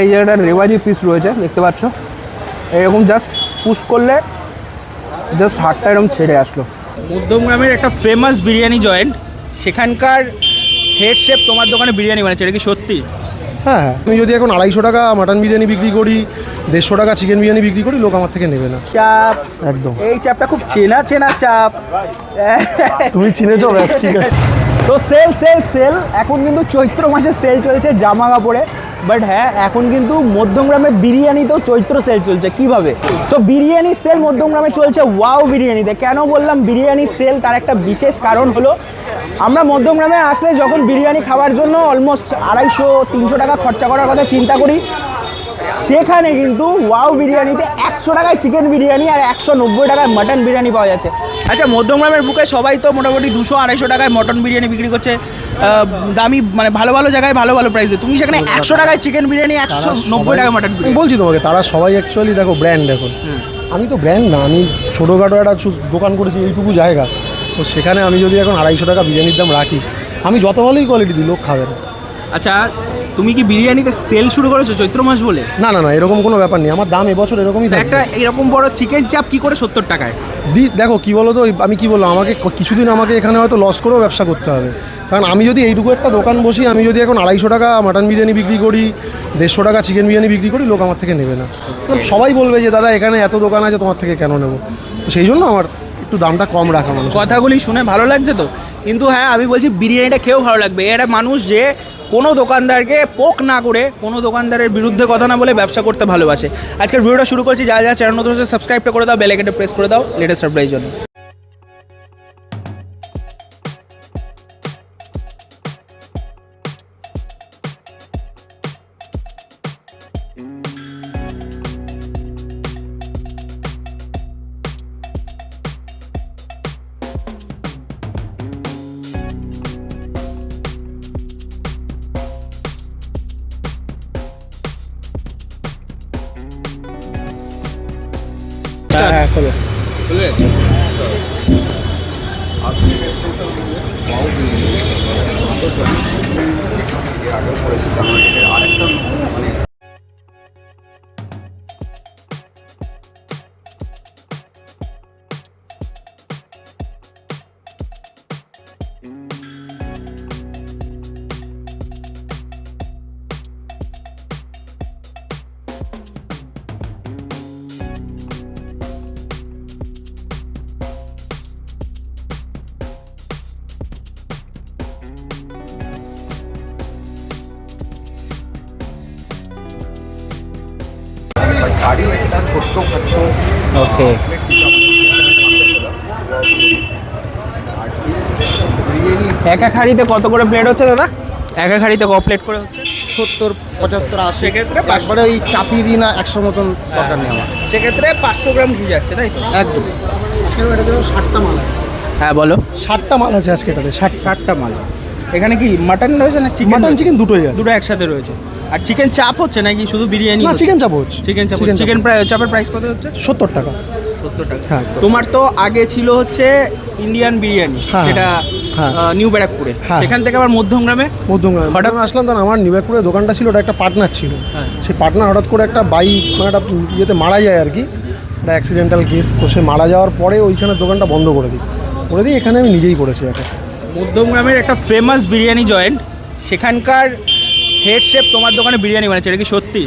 এই যে একটা রেওয়াজি পিস রয়েছে দেখতে পাচ্ছ? এরকম জাস্ট পুশ করলে জাস্ট হাতটা এরকম ছেড়ে আসলো। মধ্যমগ্রামের একটা ফেমাস বিরিয়ানি জয়েন্ট সেখানকার হেড শেফ তোমার দোকানে বিরিয়ানি বানাচ্ছে এটা কি সত্যি? হ্যাঁ হ্যাঁ। আমি যদি এখন আড়াইশো টাকা মাটন বিরিয়ানি বিক্রি করি দেড়শো টাকা চিকেন বিরিয়ানি বিক্রি করি লোক আমার থেকে নেবে না। চাপ। একদম। এই চাপটা খুব চেনা চেনা চাপ। তুমি চিনেছো ব্যাস ঠিক আছে। তো সেল সেল সেল এখন কিন্তু চৈত্র মাসে সেল চলছে জামা কাপড়ে। বাট হ্যাঁ এখন কিন্তু মধ্যমগ্রামে বিরিয়ানিতেও চৈত্র সেল চলছে, কীভাবে? সো বিরিয়ানি সেল মধ্যমগ্রামে চলছে ওয়াও বিরিয়ানিতে। কেন বললাম বিরিয়ানি সেল তার একটা বিশেষ কারণ হলো, আমরা মধ্যমগ্রামে আসলে যখন বিরিয়ানি খাওয়ার জন্য অলমোস্ট আড়াইশো, তিনশো টাকা খরচা করার কথা চিন্তা করি, সেখানে কিন্তু ওয়াও বিরিয়ানিতে একশো টাকায় চিকেন বিরিয়ানি আর একশো নব্বই টাকায় মাটন বিরিয়ানি পাওয়া যাচ্ছে। আচ্ছা মধ্যমগ্রামের বুকে সবাই তো মোটামুটি দুশো আড়াইশো টাকায় মটন বিরিয়ানি বিক্রি করছে দামি মানে ভালো ভালো জায়গায় ভালো ভালো প্রাইসে তুমি সেখানে একশো টাকায় চিকেন বিরিয়ানি একশো নব্বই টাকায় মটন বিরিয়ানি। বলছি তোমাকে তারা সবাই অ্যাকচুয়ালি দেখো ব্র্যান্ড এখন আমি তো ব্র্যান্ড না আমি ছোটোখাটো একটা দোকান করেছি এইটুকু জায়গা। তো সেখানে আমি যদি এখন আড়াইশো টাকা বিরিয়ানির দাম রাখি আমি যত ভালোই কোয়ালিটি দিই লোক খাবে না। আচ্ছা তুমি কি বিরিয়ানিতে সেল শুরু করেছ চৈত্র মাস বলে? না না না এরকম কোনো ব্যাপার নেই। আমার দাম এবছর এরকমই থাকবে। একটা এরকম বড় চিকেন চাপ কি করে সত্তর টাকায়? দি দেখো কি বলো তো আমি কি বললাম আমাকে ক- কিছুদিন আমাকে এখানে হয়তো লস করেও ব্যবসা করতে হবে। কারণ আমি যদি এইটুকু একটা দোকান বসি আমি যদি এখন আড়াইশো টাকা মাটন বিরিয়ানি বিক্রি করি দেড়শো টাকা চিকেন বিরিয়ানি বিক্রি করি লোক আমার থেকে নেবে না। সবাই বলবে যে দাদা এখানে এত দোকান আছে তোমার থেকে কেন নেব? তো সেই জন্য আমার একটু দামটা কম রাখা মানুষ কথাগুলি শুনে ভালো লাগছে তো? কিন্তু হ্যাঁ আমি বলছি বিরিয়ানিটা খেয়েও ভালো লাগবে। এটা মানুষ যে কোনো দোকানদারকে পোক না করে কোনো দোকানদারের বিরুদ্ধে কথা না বলে ব্যবসা করতে ভালোবাসে। আজকের ভিডিওটা শুরু করছি যা যা চ্যানেল নতুন সাবস্ক্রাইবটা করে দাও বেলাইকেটে প্রেস করে দাও লেটেস্ট সারপ্রাইজ জন্য। গাড়ি একটা ছোট্ট খাট্ট ওকে। এক এক কত করে প্লেট হচ্ছে দাদা? এক হাঁড়িতে ক প্লেট করে হচ্ছে? সত্তর পঁচাত্তর আশি। সেক্ষেত্রে। একবারে ওই চাপিয়ে দিই না একশো মতন দরকার নেই আমার। সেক্ষেত্রে পাঁচশো গ্রাম ঘি যাচ্ছে তাই তো? একদম। আজকে এটা ষাটটা মাল আছে। হ্যাঁ বলো। ষাটটা মাল আছে আজকে এটাতে ষাট ষাটটা মাল। এখানে কি মাটন রয়েছে না চিকেন মাটন চিকেন দুটোই আছে। দুটো একসাথে রয়েছে। আর চিকেন চাপ হচ্ছে নাকি শুধু বিরিয়ানি না চিকেন চাপ হচ্ছে। চিকেন চাপ চিকেন চাপের প্রাইস কত হচ্ছে? সত্তর টাকা। সত্তর টাকা। হ্যাঁ। তোমার তো আগে ছিল হচ্ছে ইন্ডিয়ান বিরিয়ানি হ্যাঁ, সেটা। নিউ ব্যারাকপুরে। সেখান থেকে আবার মধ্যমগ্রামে মধ্যমগ্রাম। হঠাৎ- আসলাম তখন আমার নিউইয়র্কের দোকানটা ছিল ওটা একটা পার্টনার ছিল। হ্যাঁ। সেই পার্টনার হঠাৎ করে একটা বাইক মানে একটা ইয়েতে মারা যায় আর কি। একটা অ্যাক্সিডেন্টাল কেস তো সে মারা যাওয়ার পরে ওইখানে দোকানটা বন্ধ করে দিই। করে দিই এখানে আমি নিজেই করেছি এটা মধ্যমগ্রামের একটা ফেমাস বিরিয়ানি জয়েন্ট সেখানকার হেড শেফ তোমার দোকানে বিরিয়ানি বানাচ্ছে এটা কি সত্যি?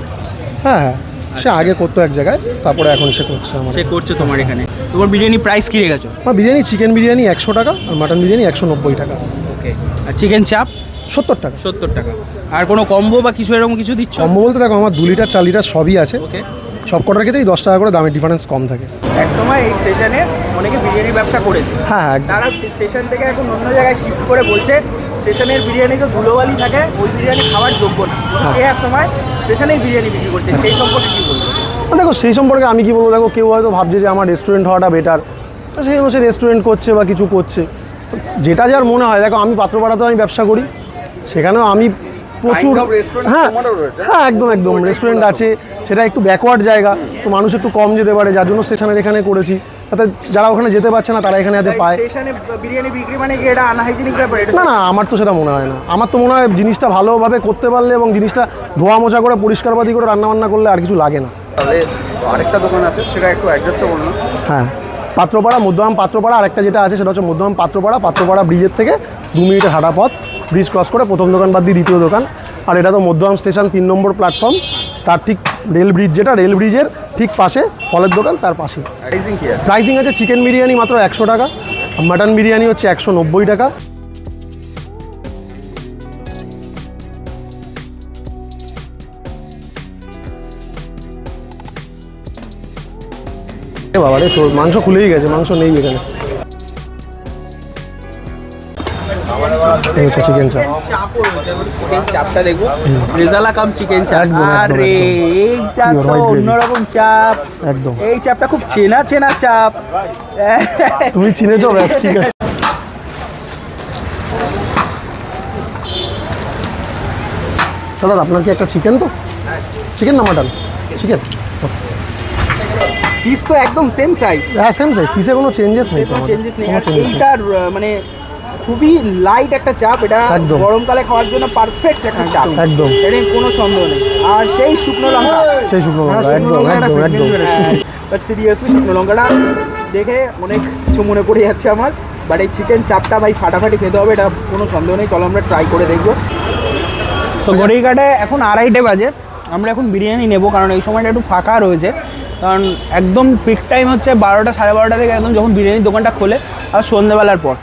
হ্যাঁ হ্যাঁ। সে আগে করতো এক জায়গায় তারপরে এখন সে করছে আমার। সে করছে তোমার এখানে। তোমার বিরিয়ানি প্রাইস কি রেখেছো? আমার বিরিয়ানি চিকেন বিরিয়ানি একশো টাকা আর মাটন বিরিয়ানি একশো নব্বই টাকা। ওকে আর চিকেন চাপ সত্তর টাকা। সত্তর টাকা। আর কোনো কম্বো বা কিছু এরকম কিছু দিচ্ছ? কম্বো বলতে দেখো আমার দু লিটার চার লিটার সবই আছে। ওকে সব কটার ক্ষেত্রেই দশ টাকা করে দামের ডিফারেন্স কম থাকে। এক সময় এই স্টেশনে অনেকে বিরিয়ানি ব্যবসা করেছে। হ্যাঁ হ্যাঁ। তারা স্টেশন থেকে এখন অন্য জায়গায় শিফট করে বলছে স্টেশনের বিরিয়ানি তো ধুলোবালি থাকে ওই বিরিয়ানি খাওয়ার যোগ্য না। কিন্তু সে এক সময় স্টেশনেই বিরিয়ানি বিক্রি করছে সেই সম্পর্কে কি বলব? দেখো সেই সম্পর্কে আমি কি বলব? দেখো কেউ হয়তো ভাবছে যে আমার রেস্টুরেন্ট হওয়াটা বেটার তো সেই অনুসারে রেস্টুরেন্ট করছে বা কিছু করছে। তো যেটা যার মনে হয় দেখো আমি পাত্রপাড়াতেও আমি ব্যবসা করি সেখানেও আমি প্রচুর হ্যাঁ হ্যাঁ একদম একদম। রেস্টুরেন্ট আছে সেটা একটু ব্যাকওয়ার্ড জায়গা তো মানুষ একটু কম যেতে পারে যার জন্য স্টেশনের এখানে করেছি। যাতে যারা ওখানে যেতে পারছে না তারা এখানে যাতে পায়। বিরিয়ানি বিক্রি মানে কি এটা আনহাইজিনিক ব্যাপার? না না আমার তো সেটা মনে হয় না। আমার তো মনে হয় জিনিসটা ভালোভাবে করতে পারলে এবং জিনিসটা ধোয়া মোছা করে পরিষ্কার পরিষ্কারবাদি করে রান্নাবান্না করলে আর কিছু লাগে না। তাহলে আরেকটা দোকান আছে সেটা একটু অ্যাড্রেসটা বলুন হ্যাঁ। পাত্রপাড়া মধ্যম পাত্রপাড়া আরেকটা যেটা আছে সেটা হচ্ছে মধ্যম পাত্রপাড়া পাত্রপাড়া ব্রিজের থেকে দু মিনিটের হাঁটা পথ। ব্রিজ ক্রস করে প্রথম দোকান বাদ দিয়ে দ্বিতীয় দোকান। আর এটা তো মধ্যম স্টেশন তিন নম্বর প্ল্যাটফর্ম তার ঠিক রেল ব্রিজ যেটা রেল ব্রিজের ঠিক পাশে ফলের দোকান তার পাশে প্রাইসিং আছে? চিকেন বিরিয়ানি মাত্র একশো টাকা মাটন বিরিয়ানি হচ্ছে একশো নব্বই টাকা। বাবা রে তোর মাংস খুলেই গেছে মাংস নেই এখানে। এই হচ্ছে চিকেন চাপ চিকেন চাপটা দেখব। রেজালা কাম চিকেন চাপ একদম, একদম, আরে এইটা তো অন্যরকম চাপ একদম। এই চাপটা খুব চেনা চেনা চাপ তুমি চিনেছো ব্যাস ঠিক আছে। দাদা আপনার কি একটা চিকেন তো? চিকেন না মাটন চিকেন পিস তো একদম সেম সাইজ হ্যাঁ সেম সাইজ পিসে কোনো চেঞ্জেস নেই কোনো চেঞ্জেস নেই। এইটার মানে খুবই লাইট একটা চাপ। এটা গরমকালে খাওয়ার জন্য পারফেক্ট একটা চাপ। একদম। এটা কোনো সন্দেহ নেই। আর সেই শুকনো লঙ্কা। সেই শুকনো হ্যাঁ, লঙ্কা একদম একদম একদম। বাট সিরিয়াসলি শুকনো লঙ্কাটা দেখে অনেক কিছু মনে পড়ে যাচ্ছে আমার। বাট এই চিকেন চাপটা ভাই ফাটাফাটি খেতে হবে এটা কোনো সন্দেহ নেই। চলো আমরা ট্রাই করে দেখব। সো ঘড়িঘাটে এখন আড়াইটে বাজে। আমরা এখন বিরিয়ানি নেব কারণ এই সময়টা একটু ফাঁকা রয়েছে। কারণ একদম পিক টাইম হচ্ছে বারোটা সাড়ে বারোটা থেকে একদম যখন বিরিয়ানির দোকানটা খোলে আর সন্ধ্যেবেলার পর।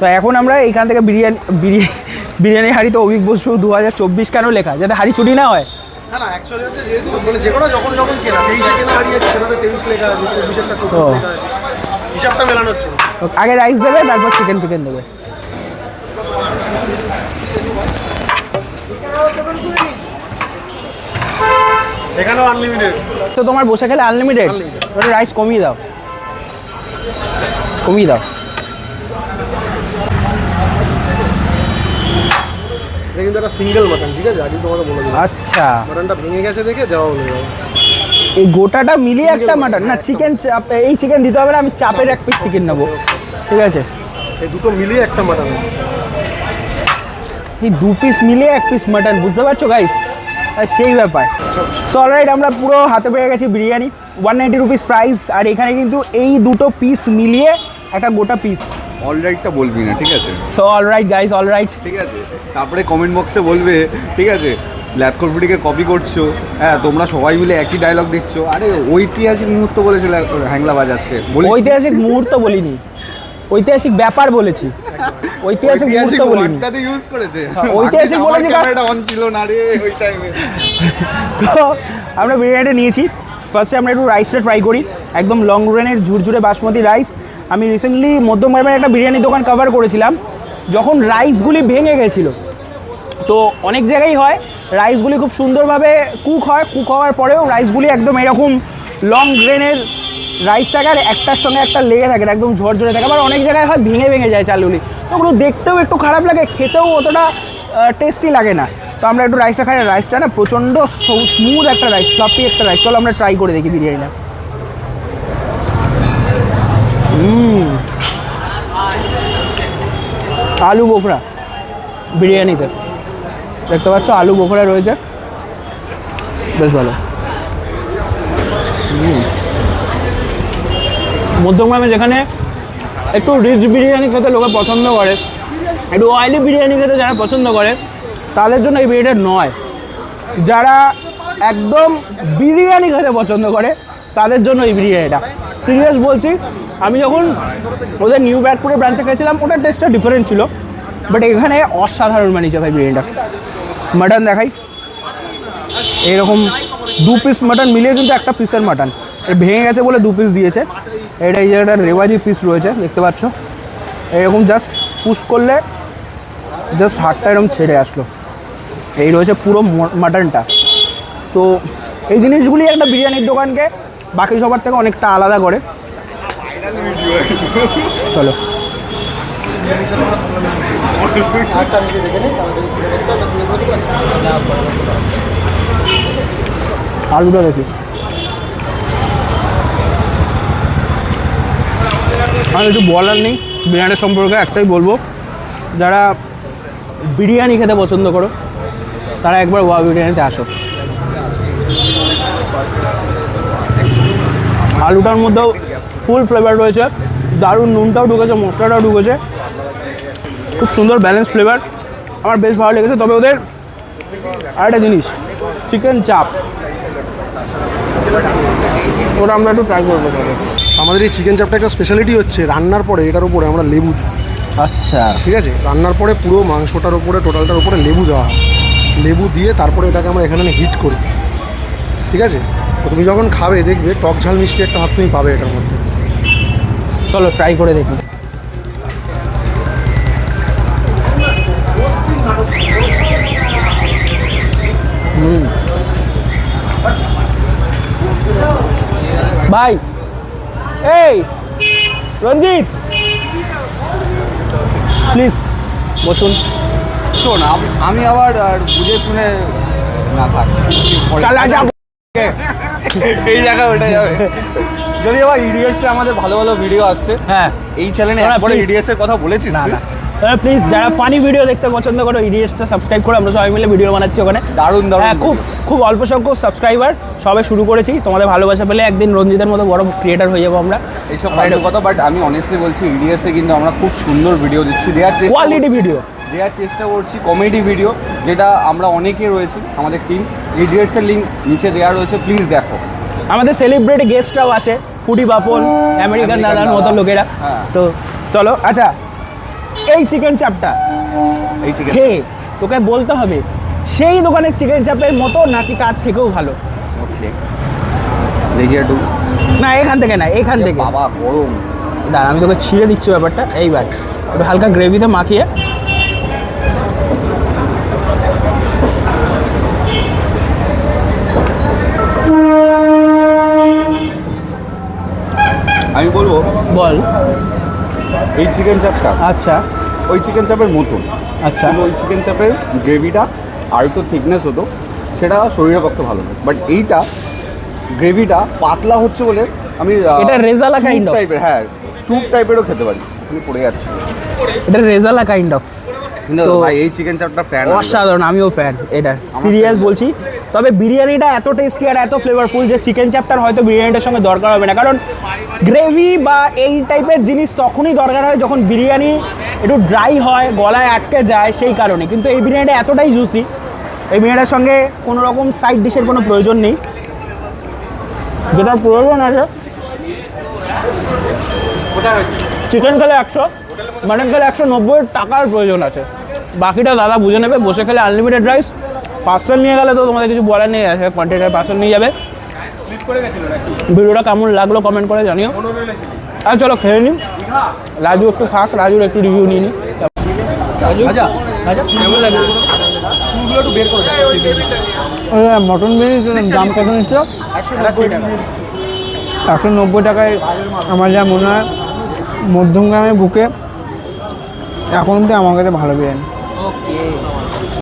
তো এখন আমরা এইখান থেকে বিরিয়ানি বিরিয়ানি বিরিয়ানি হাড়িতে অভিজ্ঞ বসু দু হাজার চব্বিশ কেন লেখা? যাতে হাড়ি চুরি না হয়। মানে। আগে রাইস দেবে তারপর চিকেন ফিকেন দেবে। এখানেও আনলিমিটেড তো তোমার বসে খেলে আনলিমিটেড রাইস কমিয়ে দাও। কমিয়ে দাও। কিন্তু একটা সিঙ্গেল মাটন ঠিক আছে? আজকে তোমাকে বলে দিলাম আচ্ছা। মাটনটা ভেঙে গেছে দেখে দেওয়া হলো। এই গোটাটা মিলিয়ে একটা মাটন না চিকেন এই চিকেন দিতে হবে না আমি চাপের এক পিস চিকেন নেব। ঠিক আছে? এই দুটো মিলিয়ে একটা মাটন এই দু পিস মিলিয়ে এক পিস মাটন বুঝতে পারছ গাইস সেই ব্যাপার। সো অলরাইট আমরা পুরো হাতে পেয়ে গেছি biryani. One ninety rupees price আর এখানে কিন্তু এই দুটো পিস মিলিয়ে একটা গোটা পিস অলরাইটটা বলবি না ঠিক আছে? সো অলরাইট গাইস অলরাইট ঠিক আছে? তারপরে কমেন্ট বক্সে বলবে ঠিক আছে? ল্যাথকরফুটিকে কপি করছ হ্যাঁ তোমরা সবাই মিলে একই ডায়লগ দেখছ। আরে ঐতিহাসিক মুহূর্ত বলেছে হ্যাংলাবাজ আজকে। ঐতিহাসিক মুহূর্ত বলিনি। ঐতিহাসিক ব্যাপার বলেছি। ঐতিহাসিক মুহূর্ত বলিনি। ইউজ করেছে। হ্যাঁ, ঐতিহাসিক বলেছে ক্যামেরাটা অন ছিল না রে ওই টাইমে তো আমরা বিরিয়ানিটা নিয়েছি। ফার্স্টে আমরা একটু রাইসটা ট্রাই করি। একদম লং রেনের ঝুরঝুরে বাসমতি রাইস আমি রিসেন্টলি মধ্যমগ্রামের একটা বিরিয়ানি দোকান কভার করেছিলাম, যখন রাইসগুলি ভেঙে গেছিল। তো অনেক জায়গায় হয় রাইসগুলি খুব সুন্দরভাবে কুক হয়। কুক হওয়ার পরেও রাইসগুলি একদম এরকম লং গ্রেনের রাইস থাকে আর একটার সঙ্গে একটা লেগে থাকে একদম ঝরঝরে থাকে। আবার অনেক জায়গায় হয় ভেঙে ভেঙে যায় চালগুলি। ওগুলো দেখতেও একটু খারাপ লাগে, খেতেও অতটা টেস্টি লাগে না। তো আমরা একটু রাইসটা খাই। রাইসটা না প্রচণ্ড স্মুথ একটা রাইস ফ্লাফি একটা রাইস চলো আমরা ট্রাই করে দেখি বিরিয়ানিটা। আলু বোখরা বিরিয়ানিতে। দেখতে পাচ্ছ, আলু বোখরা রয়েছে। বেশ ভালো। মধ্যমগ্রামে যেখানে একটু রিচ বিরিয়ানি খেতে লোকে পছন্দ করে, একটু অয়েলি বিরিয়ানি খেতে যারা পছন্দ করে তাদের জন্য এই বিরিয়ানিটা নয়। যারা একদম বিরিয়ানি খেতে পছন্দ করে, তাদের জন্য এই বিরিয়ানিটা সিরিয়াস বলছি, আমি যখন ওদের নিউ ব্যাটপুরের ব্রাঞ্চে খেয়েছিলাম ওটার টেস্টটা ডিফারেন্ট ছিল। বাট এখানে অসাধারণ বানিয়েছে ভাই বিরিয়ানিটা। মাটন দেখাই। এইরকম দু পিস মাটন মিলিয়ে কিন্তু একটা পিসের মাটন ভেঙে গেছে বলে দু পিস দিয়েছে। এটা এই জায়গাটা রেওয়াজি পিস রয়েছে, দেখতে পাচ্ছ। এরকম জাস্ট পুশ করলে জাস্ট হাতটা এরকম ছেড়ে আসলো। এই রয়েছে পুরো মাটনটা তো এই জিনিসগুলি একটা বিরিয়ানির দোকানকে বাকি সবার থেকে অনেকটা আলাদা করে। চলো। আলুটা দেখি। আর কিছু বলার নেই। বিরিয়ানি সম্পর্কে একটাই বলব, যারা বিরিয়ানি খেতে পছন্দ করো তারা একবার ওয়া বিরিয়ানিতে আসো আলুটার মধ্যেও ফুল ফ্লেভার রয়েছে। দারুণ নুনটাও ঢুকেছে মশলাটাও ঢুকেছে। খুব সুন্দর ব্যালেন্স ফ্লেভার আমার বেশ ভালো লেগেছে তবে ওদের আরেকটা জিনিস চিকেন চাপ ওটা আমরা একটু ট্রাই করব আমাদের এই চিকেন চাপটা একটা স্পেশালিটি হচ্ছে রান্নার পরে এটার উপরে আমরা লেবু আচ্ছা। ঠিক আছে? রান্নার পরে পুরো মাংসটার উপরে টোটালটার উপরে লেবু দেওয়া হয়। লেবু দিয়ে তারপরে এটাকে আমরা এখানে হিট করি। ঠিক আছে? তো তুমি যখন খাবে, দেখবে টক ঝাল মিষ্টি একটা হাত তুমি পাবে এটার মধ্যে। চলো ট্রাই করে দেখি। ভাই! এই, রঞ্জিত! প্লিজ, বসুন। শোন আমি আবার আর বুঝে শুনে না থাক। এই জায়গায় ওটা যাবে। যদি আবার ইডিয়টসে আমাদের ভালো ভালো ভিডিও আসছে হ্যাঁ। এই চ্যানেলে একবারে। ইডিয়টসের কথা বলেছিস না? না। প্লিজ যারা ফানি ভিডিও দেখতে পছন্দ করো ইডিয়েটসটা সাবস্ক্রাইব করে আমরা সবাই মিলে ভিডিও বানাচ্ছি ওখানে। দারুণ দারুণ হ্যাঁ খুব খুব অল্প সংখ্যক সাবস্ক্রাইবার সবে শুরু করেছি। তোমাদের ভালোবাসা পেলে একদিন রঞ্জিতের মতো বড় ক্রিয়েটার হয়ে যাব আমরা। এইসব কথা বাট আমি অনেস্টলি বলছি ইডিএসে কিন্তু আমরা খুব সুন্দর ভিডিও দিচ্ছি। দেওয়ার কোয়ালিটি ভিডিও দেওয়ার চেষ্টা করছি কমেডি ভিডিও যেটা আমরা অনেকে রয়েছি আমাদের টিম ইডিয়েটসের লিঙ্ক নিচে দেওয়া রয়েছে প্লিজ দেখো। আমাদের সেলিব্রিটি গেস্টরাও আসে ফুডি বাপন আমেরিকান দাদার মতো লোকেরা। হ্যাঁ। তো চলো আচ্ছা এই চিকেন চাপটা এই চিকেন খেয়ে তোকে বলতে হবে সেই দোকানের চিকেন চাপের মতো নাকি তার থেকেও ভালো? ওকে দেখি একটু। না এখান থেকে না এখান থেকে। বাবা গরম। দাঁড়া আমি তোকে ছিঁড়ে দিচ্ছি ব্যাপারটা এইবার। একটু হালকা গ্রেভিতে মাখিয়ে আমি বলব বল। এই চিকেন চাপটা আচ্ছা। ওই চিকেন চাপের মতন। আচ্ছা। ওই চিকেন চাপের গ্রেভিটা আর একটু থিকনেস হতো সেটা শরীরের পক্ষে ভালো হতো বাট এইটা গ্রেভিটা পাতলা হচ্ছে বলে আমি এটা রেজালা কাইন্ড অফ টাইপের হ্যাঁ স্যুপ টাইপেরও খেতে পারি। পড়ে যাচ্ছি। এটা রেজালা কাইন্ড অফ তো- ভাই এই চিকেন চাপটা ফ্যান অসাধারণ আমিও ফ্যান এটা সিরিয়াস বলছি। তবে বিরিয়ানিটা এত টেস্টি আর এত ফ্লেভারফুল যে চিকেন চ্যাপটার হয়তো বিরিয়ানিটার সঙ্গে দরকার হবে না। কারণ গ্রেভি বা এই টাইপের জিনিস তখনই দরকার হয় যখন বিরিয়ানি একটু ড্রাই হয় গলায় আটকে যায় সেই কারণে। কিন্তু এই বিরিয়ানিটা এতটাই জুসি এই বিরিয়ানিটার সঙ্গে কোনো রকম সাইড ডিশের কোনো প্রয়োজন নেই। যেটার প্রয়োজন আছে। চিকেন খেলে একশো মাটন খেলে একশো নব্বই টাকার প্রয়োজন আছে। বাকিটা দাদা বুঝে নেবে বসে খেলে আনলিমিটেড রাইস পার্সেল নিয়ে গেলে তো তোমাদের কিছু বলার নেই আছে কন্টেন্টের পার্সেল নিয়ে যাবে। ভিডিওটা কেমন লাগল কমেন্ট করে জানিও। আর চলো খেয়ে নিন রাজু একটু খাক রাজুর একটু রিভিউ নিয়ে নিই। মটন বিরিয়ানির দাম কত নিচ্ছ? একশো নব্বই টাকায় আমার যা মনে হয় মধ্যমগ্রামের বুকে এখন তো আমার কাছে ভালো বিরিয়ানি। Okay.